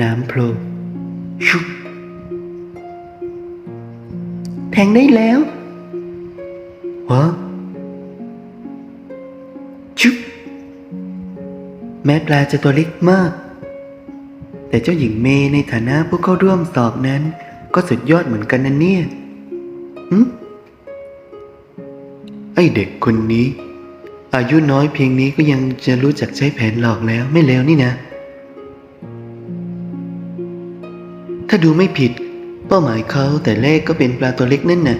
น้ำโผล่ชุบแทงได้แล้ววะชุบแม้ปลาจะตัวเล็กมาก แต่เจ้าหญิงเมย์ในฐานะผู้เข้าร่วมสอบนั้น ก็สุดยอดเหมือนกันนะเนี่ยหึไอเด็กคนนี้ อายุน้อยเพียงนี้ก็ยังจะรู้จักใช้แผนหลอกแล้วไม่แล้วนี่นะ ถ้าดูไม่ผิด เป้าหมายเขาแต่แรกก็เป็นปลาตัวเล็กนั่นน่ะ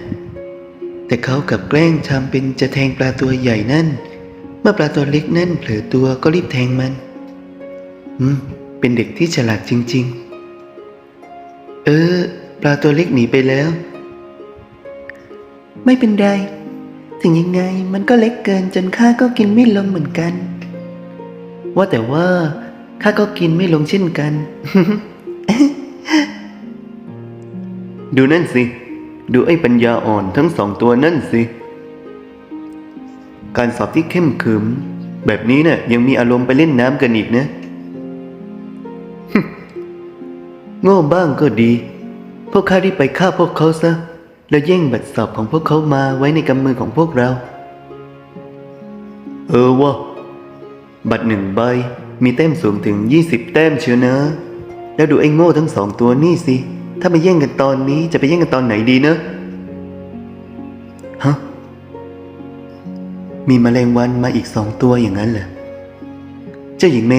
แต่เขากับแกล้งทำเป็นจะแทงปลาตัวใหญ่นั่น เมื่อปลาตัวเล็กนั่นเผลอตัวก็รีบแทงมัน อืม เป็นเด็กที่ฉลาดจริง ๆ เออ ปลาตัวเล็กหนีไปแล้ว ไม่เป็นไร ถึงยังไงมันก็เล็กเกินจนข้าก็กินไม่ลงเหมือนกัน ว่าแต่ว่าข้าก็กินไม่ลงเช่นกัน ดูนั่นสิ ดูไอ้ปัญญาอ่อนทั้งสองตัวนั่นสิ การสอบที่เข้มขึมแบบนี้เนี่ยยังมีอารมณ์ไปเล่นน้ำกันอีกนะ โง่บ้างก็ดี พวกข้ารีบไปฆ่าพวกเขาซะ แล้วแย่งบัตรสอบของพวกเขามาไว้ในกำมือของพวกเรา เออวะบัตรหนึ่งใบมีแต้มสูงถึง 20 แต้มเชียวนะ แล้วดูไอ้โง่ทั้งสองตัวนี่สิ ถ้าไปแย่งกันตอนนี้จะไปแย่งกันตอนไหนดีเนะฮะมีมแมลงวันมาอีกสองตัวอย่างนั้นเหรอเจ้าหญิงเม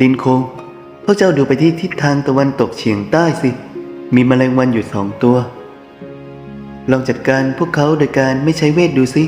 ลินโคงพวกเจ้าดูไปที่ทิศทางตะวันตกเฉียงใต้สิ มีมแมลงวันอยู่สองตัว ลองจัดการพวกเขาโดยการไม่ใช้เวทดูสิ